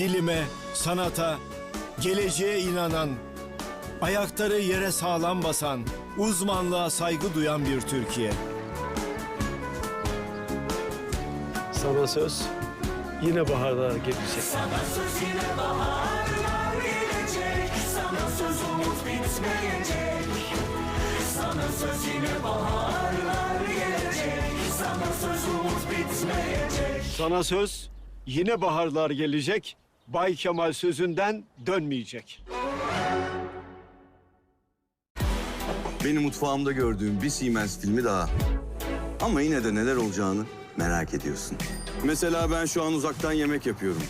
bilime, sanata, geleceğe inanan, ayakları yere sağlam basan, uzmanlığa saygı duyan bir Türkiye. Sana söz yine baharlar gelecek. Sana söz yine baharlar gelecek Sana söz umut bitmeyecek Sana söz yine baharlar gelecek Sana söz umut bitmeyecek Sana söz yine baharlar gelecek. Bay Kemal sözünden dönmeyecek. Benim mutfağımda gördüğüm bir Siemens filmi daha. Ama yine de neler olacağını merak ediyorsun. Mesela ben şu an uzaktan yemek yapıyorum.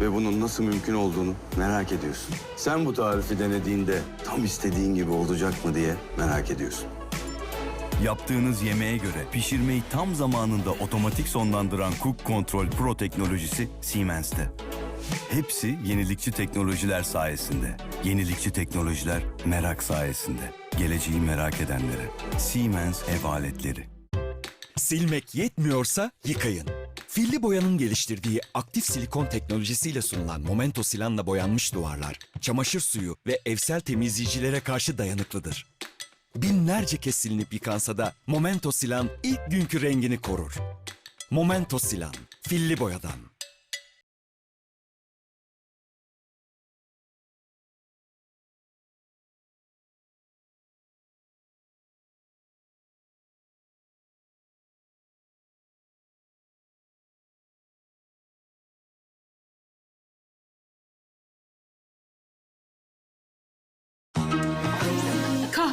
Ve bunun nasıl mümkün olduğunu merak ediyorsun. Sen bu tarifi denediğinde tam istediğin gibi olacak mı diye merak ediyorsun. Yaptığınız yemeğe göre pişirmeyi tam zamanında otomatik sonlandıran Cook Control Pro teknolojisi Siemens'te. Hepsi yenilikçi teknolojiler sayesinde. Yenilikçi teknolojiler merak sayesinde. Geleceği merak edenlere. Siemens ev aletleri. Silmek yetmiyorsa yıkayın. Filli boyanın geliştirdiği aktif silikon teknolojisiyle sunulan Momento silanla boyanmış duvarlar, çamaşır suyu ve evsel temizleyicilere karşı dayanıklıdır. Binlerce kez silinip yıkansa da Momento silan ilk günkü rengini korur. Momento silan, filli boyadan.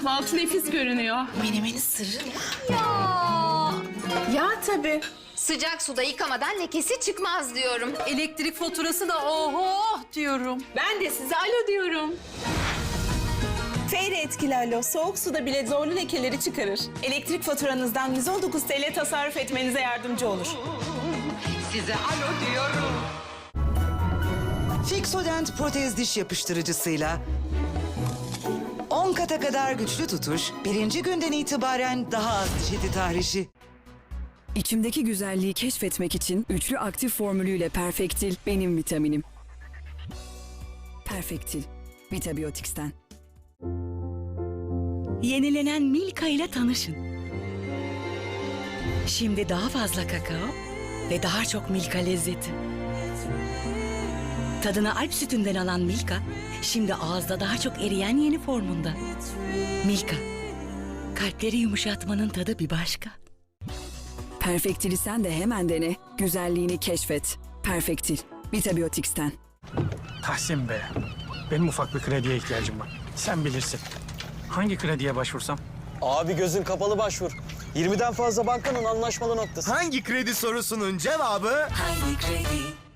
Kahvaltı nefis görünüyor. Menemenin sırrı ne? Ya tabii. Sıcak suda yıkamadan lekesi çıkmaz diyorum. Elektrik faturası da oho diyorum. Ben de size alo diyorum. Feyre etkili alo soğuk suda bile zorlu lekeleri çıkarır. Elektrik faturanızdan 119 TL tasarruf etmenize yardımcı olur. Fixodent protez diş yapıştırıcısıyla 10 kata kadar güçlü tutuş, birinci günden itibaren daha az diş eti tahrişi. İçimdeki güzelliği keşfetmek için üçlü aktif formülüyle Perfektil benim vitaminim. Perfektil, Vitabiyotiks'ten. Yenilenen Milka ile tanışın. Şimdi daha fazla kakao ve daha çok Milka lezzeti. Tadını Alp sütünden alan Milka, şimdi ağızda daha çok eriyen yeni formunda. Milka, kalpleri yumuşatmanın tadı bir başka. Perfektil'i sen de hemen dene, güzelliğini keşfet. Perfektil, Vitabiyotiks'ten. Tahsin Bey, benim ufak bir krediye ihtiyacım var. Sen bilirsin. Hangi krediye başvursam? Abi gözün kapalı başvur. 20'den fazla bankanın anlaşmalı noktası. Hangi kredi sorusunun cevabı Hangi kredi?